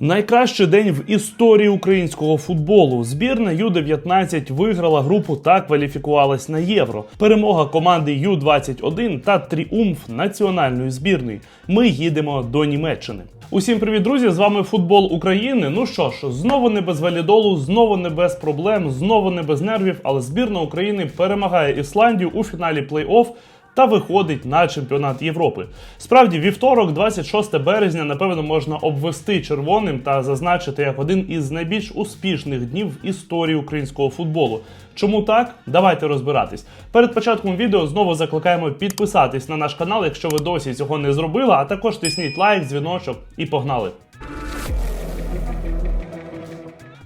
Найкращий день в історії українського футболу. Збірна Ю-19 виграла групу та кваліфікувалась на євро. Перемога команди Ю-21 та тріумф національної збірної. Ми їдемо до Німеччини. Усім привіт, друзі! З вами футбол України. Ну що ж, знову не без валідолу, знову не без проблем, знову не без нервів. Але збірна України перемагає Ісландію у фіналі плей-офф та виходить на чемпіонат Європи. Справді, вівторок, 26 березня, напевно, можна обвести червоним та зазначити як один із найбільш успішних днів в історії українського футболу. Чому так? Давайте розбиратись. Перед початком відео знову закликаємо підписатись на наш канал, якщо ви досі цього не зробили, а також тисніть лайк, дзвіночок і погнали.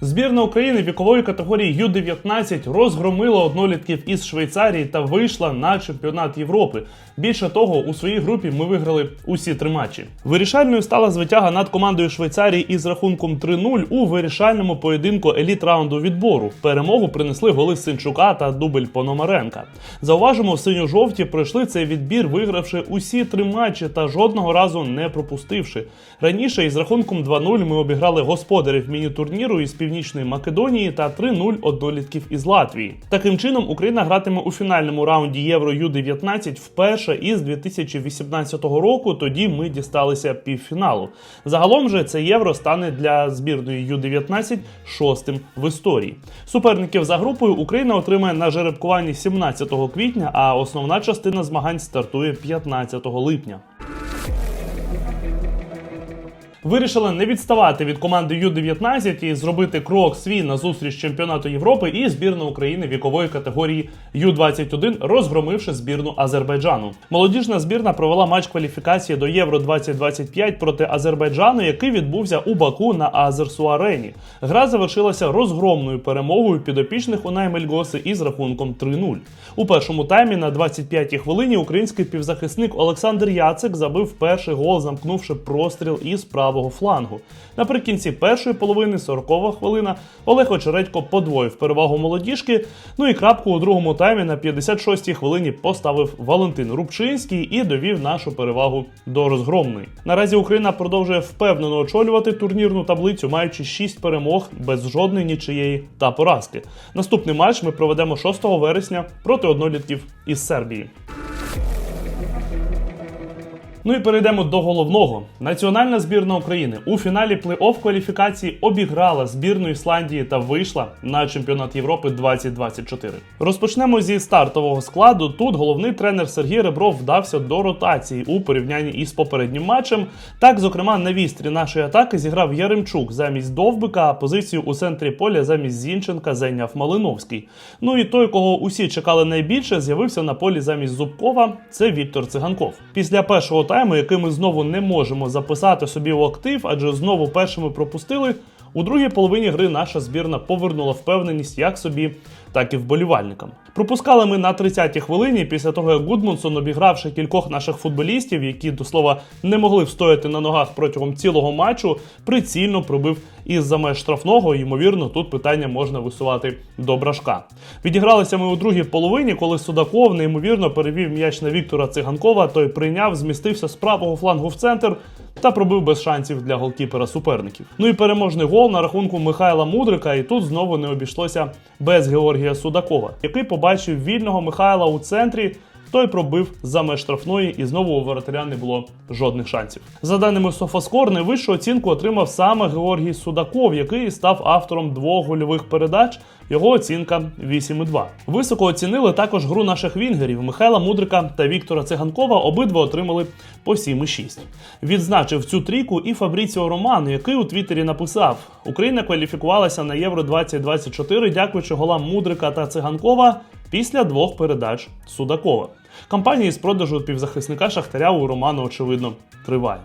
Збірна України вікової категорії Ю-19 розгромила однолітків із Швейцарії та вийшла на чемпіонат Європи. Більше того, у своїй групі ми виграли усі три матчі. Вирішальною стала звитяга над командою Швейцарії із рахунком 3-0 у вирішальному поєдинку еліт раунду відбору. Перемогу принесли голи Синчука та дубль Пономаренка. Зауважимо, синьо-жовті пройшли цей відбір, вигравши усі три матчі та жодного разу не пропустивши. Раніше із рахунком 2-0 ми обіграли господарів міні-турніру із Північної Македонії та 3-0 однолітків із Латвії. Таким чином, Україна гратиме у фінальному раунді Євро Ю-19 вперше із 2018 року. Тоді ми дісталися півфіналу. Загалом же це євро стане для збірної Ю-19 шостим в історії. Суперників за групою Україна отримає на жеребкуванні 17 квітня, а основна частина змагань стартує 15 липня. Вирішили не відставати від команди Ю-19 і зробити крок свій на зустріч чемпіонату Європи і збірна України вікової категорії Ю-21, розгромивши збірну Азербайджану. Молодіжна збірна провела матч кваліфікації до Євро 2025 проти Азербайджану, який відбувся у Баку на Азерсу Арені. Гра завершилася розгромною перемогою підопічних у Наймельгоси із рахунком 3-0. У першому таймі на 25-й хвилині український півзахисник Олександр Яцик забив перший гол, замкнувши простріл із правого флангу. Наприкінці першої половини 40-го хвилина Олег Очередько подвоїв перевагу молодіжки. Ну і крапку у другому таймі на 56-й хвилині поставив Валентин Рубчинський і довів нашу перевагу до розгромної. Наразі Україна продовжує впевнено очолювати турнірну таблицю, маючи 6 перемог без жодної нічиєї та поразки. Наступний матч ми проведемо 6 вересня проти однолітків із Сербії. Ну і перейдемо до головного. Національна збірна України у фіналі плей-офф кваліфікації обіграла збірну Ісландії та вийшла на чемпіонат Європи 2024. Розпочнемо зі стартового складу. Тут головний тренер Сергій Ребров вдався до ротації у порівнянні із попереднім матчем. Так, зокрема, на вістрі нашої атаки зіграв Яремчук замість Довбика, а позицію у центрі поля замість Зінченка зайняв Малиновський. Ну і той, кого усі чекали найбільше, з'явився на полі замість Зубкова. Це Віктор Циганков. Після першого тайму, який ми знову не можемо записати собі в актив, адже знову першими пропустили. У другій половині гри наша збірна повернула впевненість як собі, так і вболівальникам. Пропускали ми на 30-й хвилині після того, як Гудмунсон, обігравши кількох наших футболістів, які до слова не могли встояти на ногах протягом цілого матчу, прицільно пробив із за меж штрафного. Ймовірно, тут питання можна висувати до брашка. Відігралися ми у другій половині, коли Судаков неймовірно перевів м'яч на Віктора Циганкова. Той прийняв, змістився з правого флангу в центр та пробив без шансів для голкіпера суперників. Ну і переможний гол на рахунку Михайла Мудрика, і тут знову не обійшлося без Георгія Судакова, який побачив вільного Михайла у центрі. Той пробив за меж штрафної, і знову у воротаря не було жодних шансів. За даними Софаскор, найвищу оцінку отримав саме Георгій Судаков, який став автором двох гольових передач. Його оцінка 8,2. Високо оцінили також гру наших вінгерів Михайла Мудрика та Віктора Циганкова. Обидва отримали по 7,6. Відзначив цю трійку і Фабріціо Романо, який у Твіттері написав: Україна кваліфікувалася на Євро 2024, дякуючи голам Мудрика та Циганкова після двох передач Судакова. Кампанія з продажу півзахисника Шахтаря у Роману, очевидно, триває.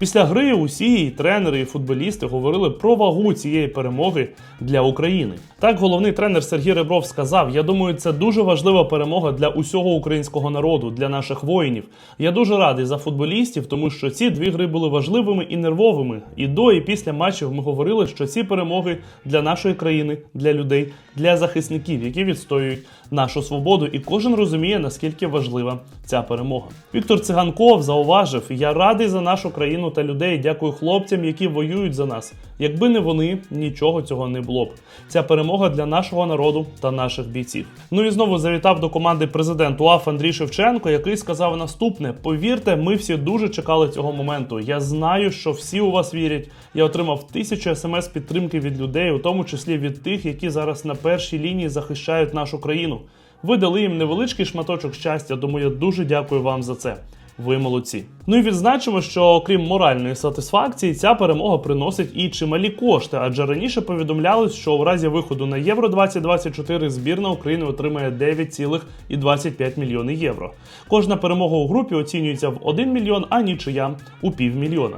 Після гри усі і тренери і футболісти говорили про вагу цієї перемоги для України. Так, головний тренер Сергій Ребров сказав: Я думаю, це дуже важлива перемога для усього українського народу, для наших воїнів. Я дуже радий за футболістів, тому що ці дві гри були важливими і нервовими. І до і після матчів ми говорили, що ці перемоги для нашої країни, для людей, для захисників, які відстоюють нашу свободу, і кожен розуміє, наскільки важлива ця перемога. Віктор Циганков зауважив: я радий за нашу країну Та людей. Дякую хлопцям, які воюють за нас. Якби не вони, нічого цього не було б. Ця перемога для нашого народу та наших бійців. Ну і знову завітав до команди президент УАФ Андрій Шевченко, який сказав наступне: повірте, ми всі дуже чекали цього моменту. Я знаю, що всі у вас вірять. Я отримав тисячу смс підтримки від людей, у тому числі від тих, які зараз на першій лінії захищають нашу країну. Ви дали їм невеличкий шматочок щастя, тому я дуже дякую вам за це. Ви молодці. Ну і відзначимо, що окрім моральної сатисфакції, ця перемога приносить і чималі кошти, адже раніше повідомлялось, що у разі виходу на Євро 2024 збірна України отримає 9,25 мільйони євро. Кожна перемога у групі оцінюється в 1 мільйон, а нічия у півмільйона.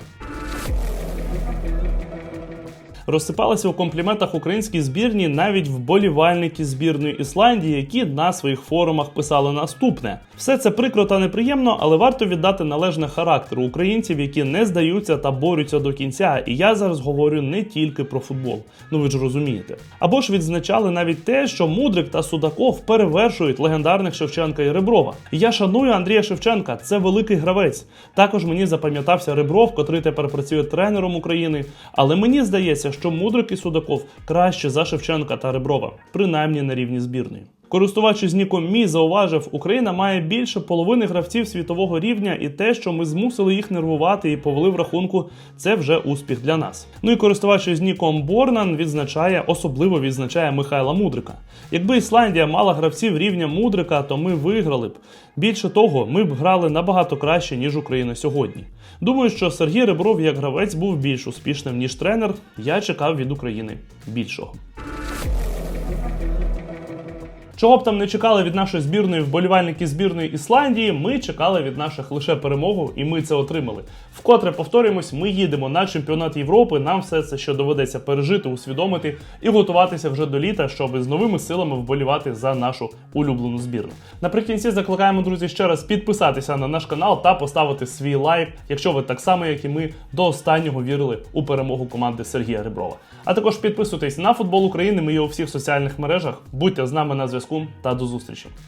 Розсипалися у компліментах українській збірні навіть вболівальники збірної Ісландії, які на своїх форумах писали наступне: все це прикро та неприємно, але варто віддати належне характеру українців, які не здаються та борються до кінця. І я зараз говорю не тільки про футбол. Ну ви ж розумієте. Або ж відзначали навіть те, що Мудрик та Судаков перевершують легендарних Шевченка і Реброва. Я шаную Андрія Шевченка, це великий гравець. Також мені запам'ятався Ребров, котрий тепер працює тренером України. Але мені здається, що Мудрик і Судаков краще за Шевченка та Реброва, принаймні на рівні збірної. Користувач із ніком Мі зауважив, Україна має більше половини гравців світового рівня, і те, що ми змусили їх нервувати і повели в рахунку, це вже успіх для нас. Ну і користувач із ніком Борнан відзначає, особливо відзначає Михайла Мудрика. Якби Ісландія мала гравців рівня Мудрика, то ми виграли б. Більше того, ми б грали набагато краще, ніж Україна сьогодні. Думаю, що Сергій Ребров як гравець був більш успішним, ніж тренер. Я чекав від України більшого. Чого б там не чекали від нашої збірної вболівальники збірної Ісландії, ми чекали від наших лише перемогу, і ми це отримали. Вкотре повторюємось, ми їдемо на чемпіонат Європи. Нам все це ще доведеться пережити, усвідомити і готуватися вже до літа, щоб з новими силами вболівати за нашу улюблену збірну. Наприкінці закликаємо, друзі, ще раз підписатися на наш канал та поставити свій лайк, якщо ви так само, як і ми, до останнього вірили у перемогу команди Сергія Реброва. А також підписуйтесь на футбол України. Ми є у всіх соціальних мережах. Будьте з нами на зв'язку та до зустрічі.